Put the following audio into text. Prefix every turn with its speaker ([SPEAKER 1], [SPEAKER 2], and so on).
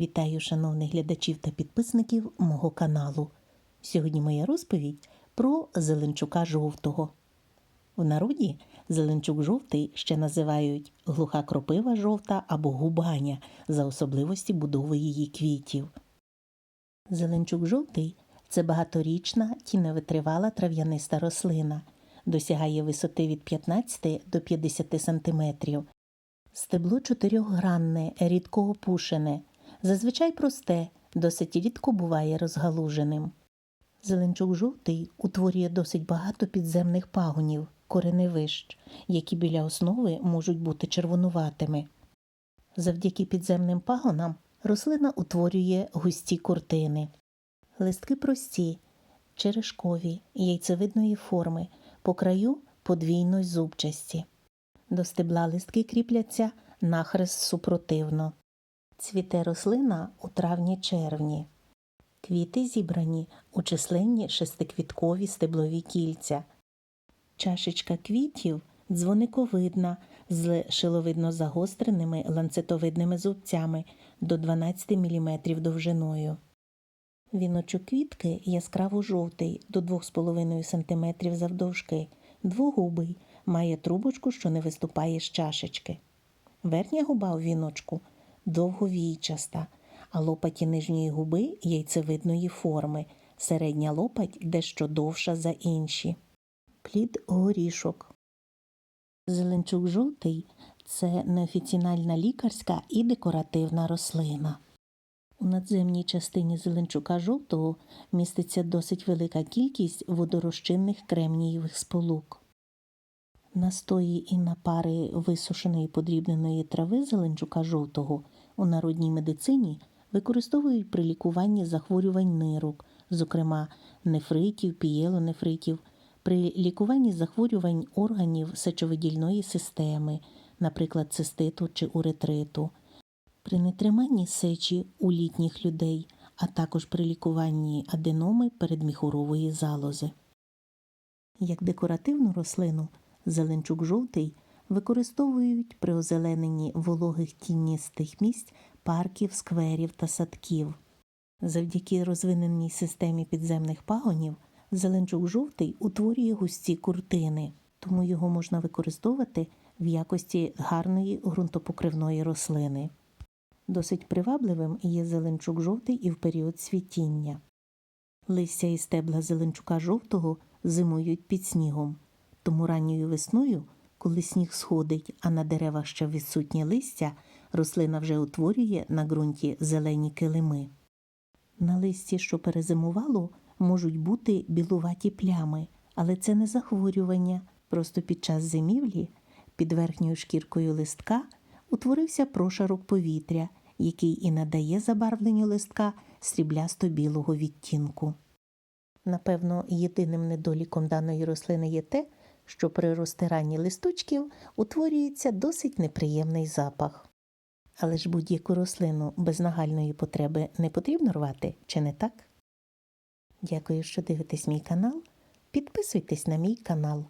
[SPEAKER 1] Вітаю шановних глядачів та підписників мого каналу. Сьогодні моя розповідь про зеленчука жовтого. В народі зеленчук жовтий ще називають глуха кропива жовта або губаня за особливості будови її квітів. Зеленчук жовтий це багаторічна тіневитривала трав'яниста рослина, досягає висоти від 15 до 50 см. Стебло чотирьохгранне, рідко опушене, зазвичай просте, досить рідко буває розгалуженим. Зеленчук жовтий утворює досить багато підземних пагонів, кореневищ, які біля основи можуть бути червонуватими. Завдяки підземним пагонам рослина утворює густі куртини. Листки прості, черешкові, яйцевидної форми, по краю подвійно зубчасті. До стебла листки кріпляться нахрест супротивно. Цвіте рослина у травні-червні. Квіти зібрані у численні шестиквіткові стеблові кільця. Чашечка квітів дзвониковидна з шиловидно загостреними ланцетовидними зубцями до 12 мм довжиною. Віночок квітки яскраво жовтий до 2,5 см завдовжки, двогубий, має трубочку, що не виступає з чашечки. Верхня губа у віночку довговійчаста, а лопаті нижньої губи яйцевидної форми, середня лопать дещо довша за інші. Плід горішок. Зеленчук жовтий це неофіцінальна лікарська і декоративна рослина. У надземній частині зеленчука жовтого міститься досить велика кількість водорозчинних кремнієвих сполук. Настої і напари висушеної подрібненої трави зеленчука жовтого у народній медицині використовують при лікуванні захворювань нирок, зокрема нефритів, пієлонефритів, при лікуванні захворювань органів сечовидільної системи, наприклад, циститу чи уретриту, при нетриманні сечі у літніх людей, а також при лікуванні аденоми передміхурової залози. Як декоративну рослину зеленчук жовтий використовують при озелененні вологих тіністих місць парків, скверів та садків. Завдяки розвиненій системі підземних пагонів зеленчук жовтий утворює густі куртини, тому його можна використовувати в якості гарної ґрунтопокривної рослини. Досить привабливим є зеленчук жовтий і в період цвітіння. Листя і стебла зеленчука жовтого зимують під снігом, тому ранньою весною, коли сніг сходить, а на деревах ще відсутнє листя, рослина вже утворює на ґрунті зелені килими. На листі, що перезимувало, можуть бути білуваті плями, але це не захворювання. Просто під час зимівлі під верхньою шкіркою листка утворився прошарок повітря, який і надає забарвленню листка сріблясто-білого відтінку. Напевно, єдиним недоліком даної рослини є те, що при розтиранні листочків утворюється досить неприємний запах. Але ж будь-яку рослину без нагальної потреби не потрібно рвати, чи не так? Дякую, що дивитесь мій канал. Підписуйтесь на мій канал.